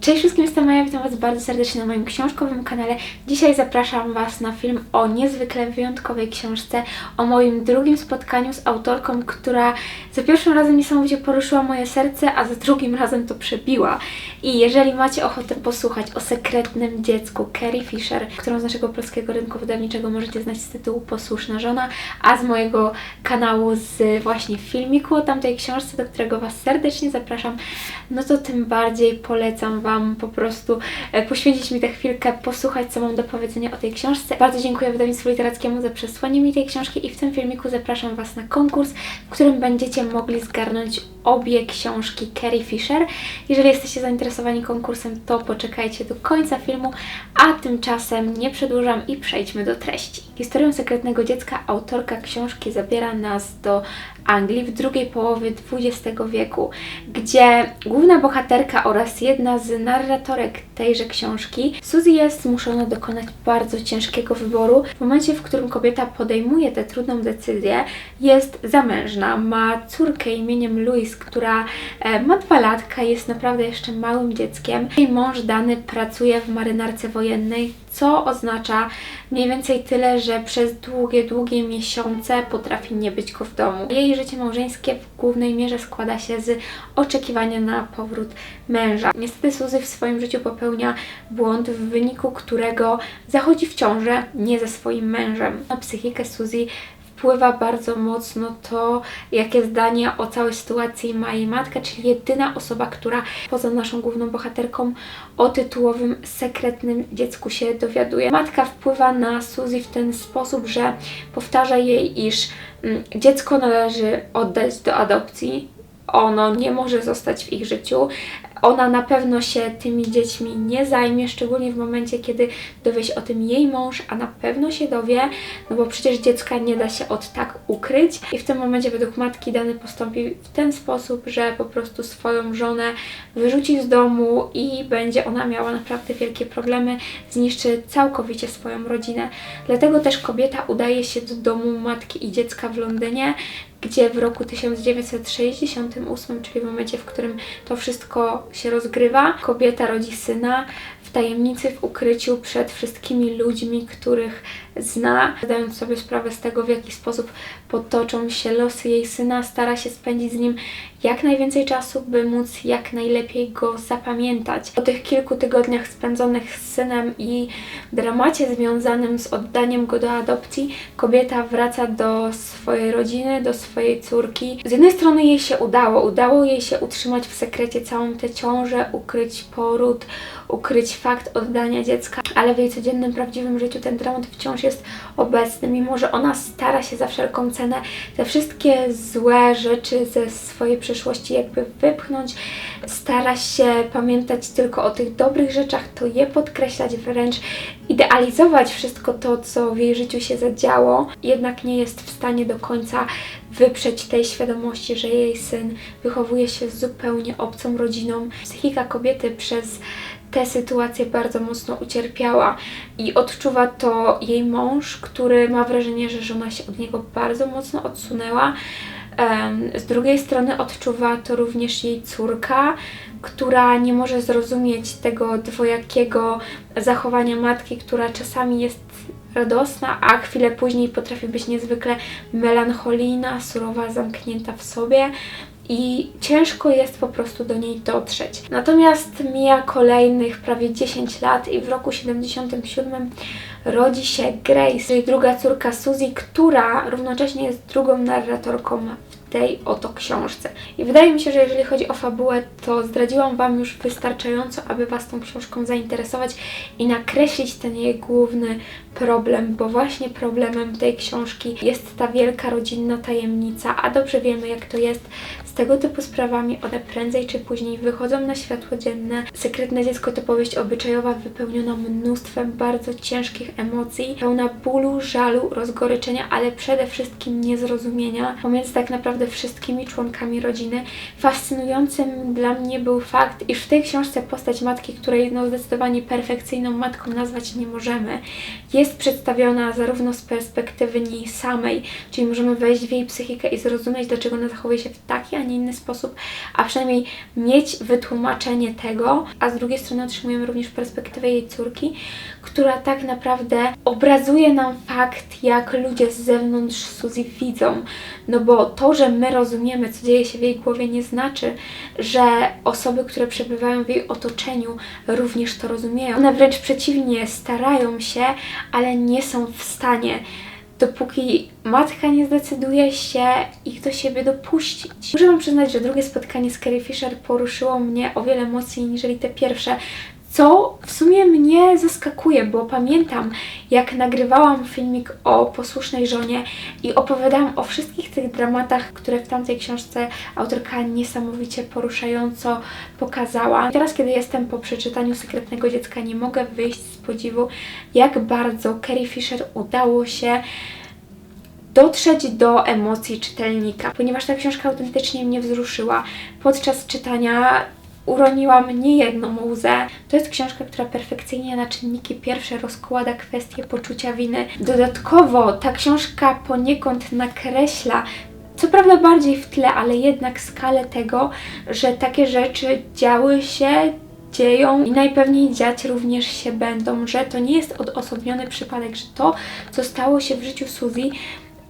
Cześć wszystkim, jestem Maja, witam Was bardzo serdecznie na moim książkowym kanale. Dzisiaj zapraszam Was na film o niezwykle wyjątkowej książce, o moim drugim spotkaniu z autorką, która za pierwszym razem niesamowicie poruszyła moje serce, a za drugim razem to przebiła. I jeżeli macie ochotę posłuchać o sekretnym dziecku Carrie Fisher, którą z naszego polskiego rynku wydawniczego możecie znać z tytułu Posłuszna Żona, a z mojego kanału z właśnie filmiku o tamtej książce, do którego Was serdecznie zapraszam, no to tym bardziej polecam Wam po prostu e, poświęcić mi tę chwilkę, posłuchać, co mam do powiedzenia o tej książce. Bardzo dziękuję wydawnictwu literackiemu za przesłanie mi tej książki i w tym filmiku zapraszam Was na konkurs, w którym będziecie mogli zgarnąć obie książki Carrie Fisher. Jeżeli jesteście zainteresowani konkursem, to poczekajcie do końca filmu, a tymczasem nie przedłużam i przejdźmy do treści. Historią sekretnego dziecka autorka książki zabiera nas do Anglii w drugiej połowie XX wieku, gdzie główna bohaterka oraz jedna z narratorek tejże książki, Suzy jest zmuszona dokonać bardzo ciężkiego wyboru. W momencie, w którym kobieta podejmuje tę trudną decyzję, jest zamężna, ma córkę imieniem Louise, która e, ma dwa latka, jest naprawdę jeszcze małym dzieckiem. Jej mąż Dany pracuje w marynarce wojennej, co oznacza mniej więcej tyle, że przez długie, długie miesiące potrafi nie być go w domu. Jej życie małżeńskie w głównej mierze składa się z oczekiwania na powrót męża. Niestety Suzy w swoim życiu popełnia błąd, w wyniku którego zachodzi w ciążę nie ze swoim mężem. Na psychikę Suzy wpływa bardzo mocno to, jakie zdanie o całej sytuacji ma jej matka, czyli jedyna osoba, która poza naszą główną bohaterką o tytułowym sekretnym dziecku się dowiaduje. Matka wpływa na Suzy w ten sposób, że powtarza jej, iż mm, dziecko należy oddać do adopcji, ono nie może zostać w ich życiu. Ona na pewno się tymi dziećmi nie zajmie, szczególnie w momencie, kiedy dowie się o tym jej mąż, a na pewno się dowie, no bo przecież dziecka nie da się od tak ukryć. I w tym momencie według matki Dany postąpi w ten sposób, że po prostu swoją żonę wyrzuci z domu i będzie ona miała naprawdę wielkie problemy, zniszczy całkowicie swoją rodzinę. Dlatego też kobieta udaje się do domu matki i dziecka w Londynie, gdzie w roku 1968, czyli w momencie, w którym to wszystko się rozgrywa, kobieta rodzi syna w tajemnicy, w ukryciu przed wszystkimi ludźmi, których zna, zdając sobie sprawę z tego, w jaki sposób potoczą się losy jej syna, stara się spędzić z nim jak najwięcej czasu, by móc jak najlepiej go zapamiętać. Po tych kilku tygodniach spędzonych z synem i dramacie związanym z oddaniem go do adopcji, kobieta wraca do swojej rodziny, do swojej córki. Z jednej strony jej się udało, udało jej się utrzymać w sekrecie całą tę ciążę, ukryć poród, ukryć fakt oddania dziecka, ale w jej codziennym, prawdziwym życiu ten dramat wciąż jest obecny, mimo że ona stara się za wszelką cenę te wszystkie złe rzeczy ze swojej przeszłości jakby wypchnąć, stara się pamiętać tylko o tych dobrych rzeczach, to je podkreślać, wręcz idealizować wszystko to, co w jej życiu się zadziało, jednak nie jest w stanie do końca wyprzeć tej świadomości, że jej syn wychowuje się zupełnie obcą rodziną. Psychika kobiety przez tę sytuację bardzo mocno ucierpiała i odczuwa to jej mąż, który ma wrażenie, że żona się od niego bardzo mocno odsunęła. Z drugiej strony odczuwa to również jej córka, która nie może zrozumieć tego dwojakiego zachowania matki, która czasami jest radosna, a chwilę później potrafi być niezwykle melancholijna, surowa, zamknięta w sobie i ciężko jest po prostu do niej dotrzeć. Natomiast mija kolejnych prawie 10 lat i w roku 77 rodzi się Grace, czyli druga córka Suzy, która równocześnie jest drugą narratorką tej oto książce. I wydaje mi się, że jeżeli chodzi o fabułę, to zdradziłam Wam już wystarczająco, aby Was tą książką zainteresować i nakreślić ten jej główny problem, bo właśnie problemem tej książki jest ta wielka rodzinna tajemnica, a dobrze wiemy, jak to jest z tego typu sprawami. One prędzej czy później wychodzą na światło dzienne. Sekretne dziecko to powieść obyczajowa wypełniona mnóstwem bardzo ciężkich emocji, pełna bólu, żalu, rozgoryczenia, ale przede wszystkim niezrozumienia pomiędzy tak naprawdę naprawdę wszystkimi członkami rodziny. Fascynującym dla mnie był fakt, iż w tej książce postać matki, której no zdecydowanie perfekcyjną matką nazwać nie możemy, jest przedstawiona zarówno z perspektywy niej samej, czyli możemy wejść w jej psychikę i zrozumieć, dlaczego ona zachowuje się w taki, a nie inny sposób, a przynajmniej mieć wytłumaczenie tego, a z drugiej strony otrzymujemy również perspektywę jej córki, która tak naprawdę obrazuje nam fakt, jak ludzie z zewnątrz Suzy widzą. No bo to, że my rozumiemy, co dzieje się w jej głowie, nie znaczy, że osoby, które przebywają w jej otoczeniu, również to rozumieją. One wręcz przeciwnie, starają się, ale nie są w stanie dopóki matka nie zdecyduje się ich do siebie dopuścić. Muszę Wam przyznać, że drugie spotkanie z Carrie Fisher poruszyło mnie o wiele mocniej niż te pierwsze, co w sumie mnie zaskakuje, bo pamiętam, jak nagrywałam filmik o posłusznej żonie i opowiadałam o wszystkich tych dramatach, które w tamtej książce autorka niesamowicie poruszająco pokazała. Teraz, kiedy jestem po przeczytaniu Sekretnego Dziecka, nie mogę wyjść z podziwu, jak bardzo Carrie Fisher udało się dotrzeć do emocji czytelnika, ponieważ ta książka autentycznie mnie wzruszyła. Podczas czytania uroniłam niejedną łzę. To jest książka, która perfekcyjnie na czynniki pierwsze rozkłada kwestię poczucia winy. Dodatkowo ta książka poniekąd nakreśla co prawda bardziej w tle, ale jednak skalę tego, że takie rzeczy działy się, dzieją i najpewniej dziać również się będą, że to nie jest odosobniony przypadek, że to, co stało się w życiu Suzy,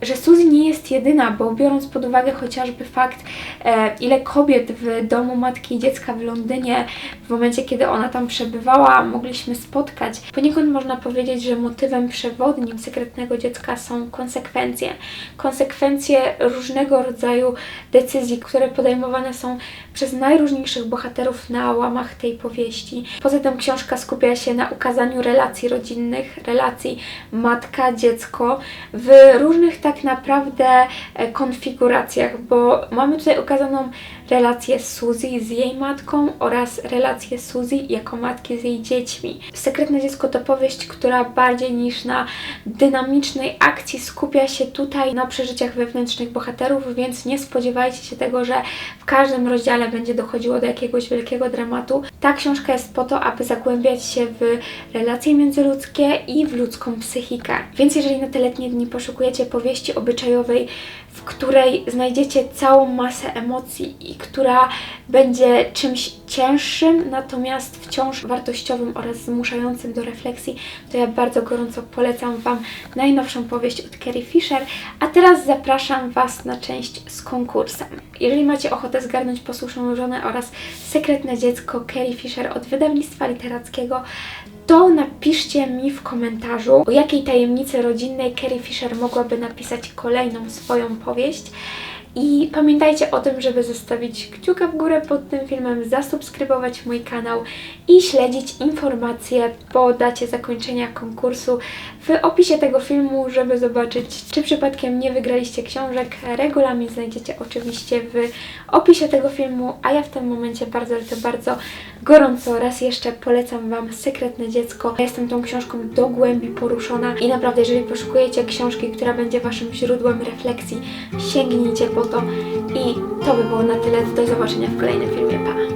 że Suzy nie jest jedyna, bo biorąc pod uwagę chociażby fakt, e, ile kobiet w domu matki i dziecka w Londynie w momencie, kiedy ona tam przebywała, mogliśmy spotkać, poniekąd można powiedzieć, że motywem przewodnim sekretnego dziecka są konsekwencje. Konsekwencje różnego rodzaju decyzji, które podejmowane są przez najróżniejszych bohaterów na łamach tej powieści. Poza tym książka skupia się na ukazaniu relacji rodzinnych, relacji matka-dziecko w różnych tak naprawdę e, konfiguracjach, bo mamy tutaj ukazaną relację Suzy z jej matką oraz relację Suzy jako matki z jej dziećmi. Sekretne dziecko to powieść, która bardziej niż na dynamicznej akcji skupia się tutaj na przeżyciach wewnętrznych bohaterów, więc nie spodziewajcie się tego, że w każdym rozdziale będzie dochodziło do jakiegoś wielkiego dramatu. Ta książka jest po to, aby zagłębiać się w relacje międzyludzkie i w ludzką psychikę. Więc jeżeli na te letnie dni poszukujecie powieści obyczajowej, w której znajdziecie całą masę emocji i która będzie czymś cięższym, natomiast wciąż wartościowym oraz zmuszającym do refleksji, to ja bardzo gorąco polecam Wam najnowszą powieść od Carrie Fisher. A teraz zapraszam Was na część z konkursem. Jeżeli macie ochotę zgarnąć posłuszną żonę oraz sekretne dziecko Carrie Fisher od wydawnictwa literackiego, to napiszcie mi w komentarzu, o jakiej tajemnicy rodzinnej Carrie Fisher mogłaby napisać kolejną swoją powieść. I pamiętajcie o tym, żeby zostawić kciuka w górę pod tym filmem, zasubskrybować mój kanał i śledzić informacje po dacie zakończenia konkursu w opisie tego filmu, żeby zobaczyć, czy przypadkiem nie wygraliście książek. Regulamin znajdziecie oczywiście w opisie tego filmu, a ja w tym momencie bardzo, to bardzo gorąco raz jeszcze polecam Wam Sekretne Dziecko. Ja jestem tą książką do głębi poruszona i naprawdę, jeżeli poszukujecie książki, która będzie Waszym źródłem refleksji, sięgnijcie po to i to by było na tyle. Do zobaczenia w kolejnym filmie. Pa!